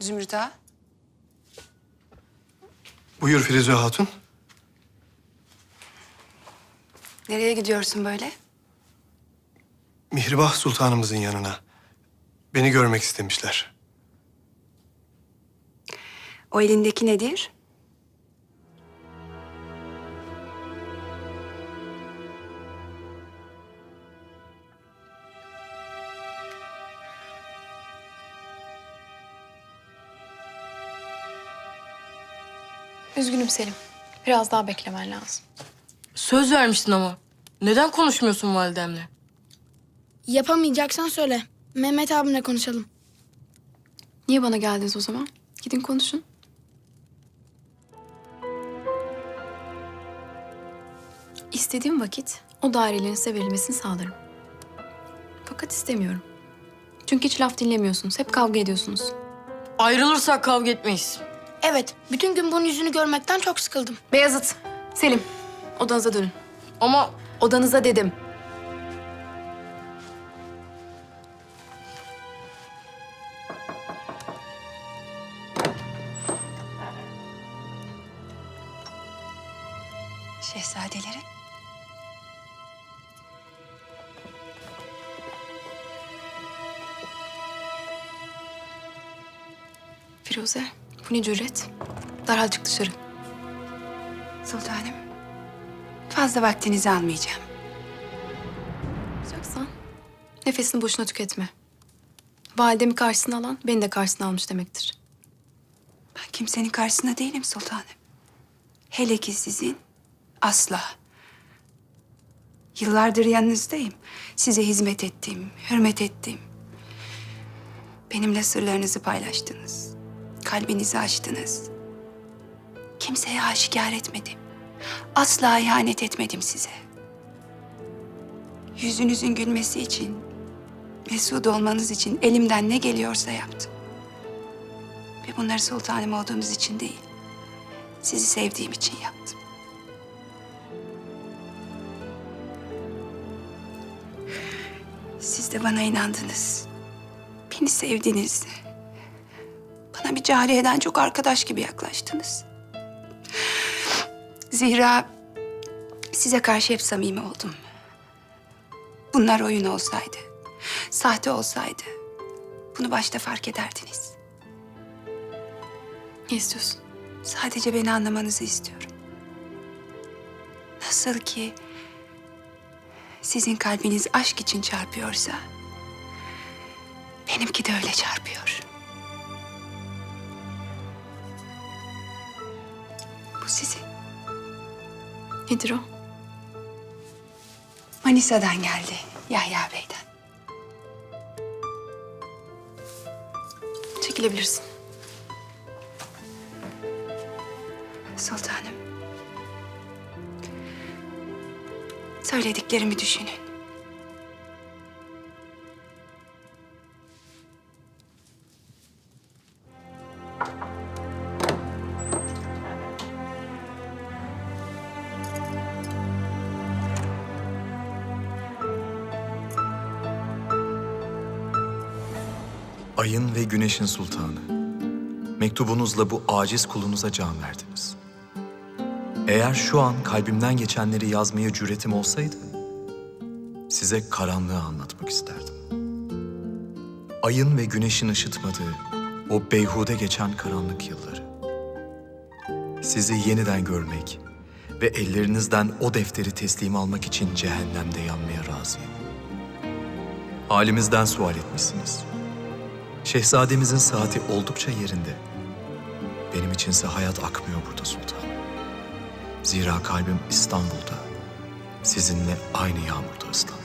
Zümrüt Ağa. Buyur Firuze Hatun. Nereye gidiyorsun böyle? Mihribah Sultanımızın yanına. Beni görmek istemişler. O elindeki nedir? Üzgünüm Selim. Biraz daha beklemen lazım. Söz vermiştin ama. Neden konuşmuyorsun validemle? Yapamayacaksan söyle. Mehmet abimle konuşalım. Niye bana geldiniz o zaman? Gidin konuşun. İstediğim vakit o dairelerin size verilmesini sağlarım. Fakat istemiyorum. Çünkü hiç laf dinlemiyorsunuz. Hep kavga ediyorsunuz. Ayrılırsak kavga etmeyiz. Evet, bütün gün bunun yüzünü görmekten çok sıkıldım. Beyazıt, Selim, odanıza dönün. Ama Odanıza dedim. Şehzadelerin. Firuze, bu ne cüret? Derhal çık dışarı. Sultanım. Fazla vaktinizi almayacağım. Yapacaksan nefesini boşuna tüketme. Validemi karşısına alan beni de karşısına almış demektir. Ben kimsenin karşısında değilim sultanım. Hele ki sizin asla. Yıllardır yanınızdayım. Size hizmet ettim, hürmet ettim. Benimle sırlarınızı paylaştınız. Kalbinizi açtınız. Kimseye aşikar etmedim. Asla ihanet etmedim size. Yüzünüzün gülmesi için, mesut olmanız için elimden ne geliyorsa yaptım. Ve bunları sultanım olduğumuz için değil, sizi sevdiğim için yaptım. Siz de bana inandınız. Beni sevdiniz. Bana bir cariyeden çok arkadaş gibi yaklaştınız. Zira size karşı hep samimi oldum. Bunlar oyun olsaydı, sahte olsaydı bunu başta fark ederdiniz. Ne istiyorsun? Sadece beni anlamanızı istiyorum. Nasıl ki sizin kalbiniz aşk için çarpıyorsa benimki de öyle çarpıyor. Bu sizin. Nedir o? Manisa'dan geldi Yahya Bey'den. Çekilebilirsin. Sultanım. Söylediklerimi düşünün. Ayın ve güneşin sultanı. Mektubunuzla bu aciz kulunuza can verdiniz. Eğer şu an kalbimden geçenleri yazmaya cüretim olsaydı, size karanlığı anlatmak isterdim. Ayın ve güneşin ışıtmadığı o beyhude geçen karanlık yılları. Sizi yeniden görmek ve ellerinizden o defteri teslim almak için cehennemde yanmaya razıyım. Halimizden sual etmişsiniz. Şehzademizin saati oldukça yerinde. Benim içinse hayat akmıyor burada sultan. Zira kalbim İstanbul'da, sizinle aynı yağmurda ıslandı.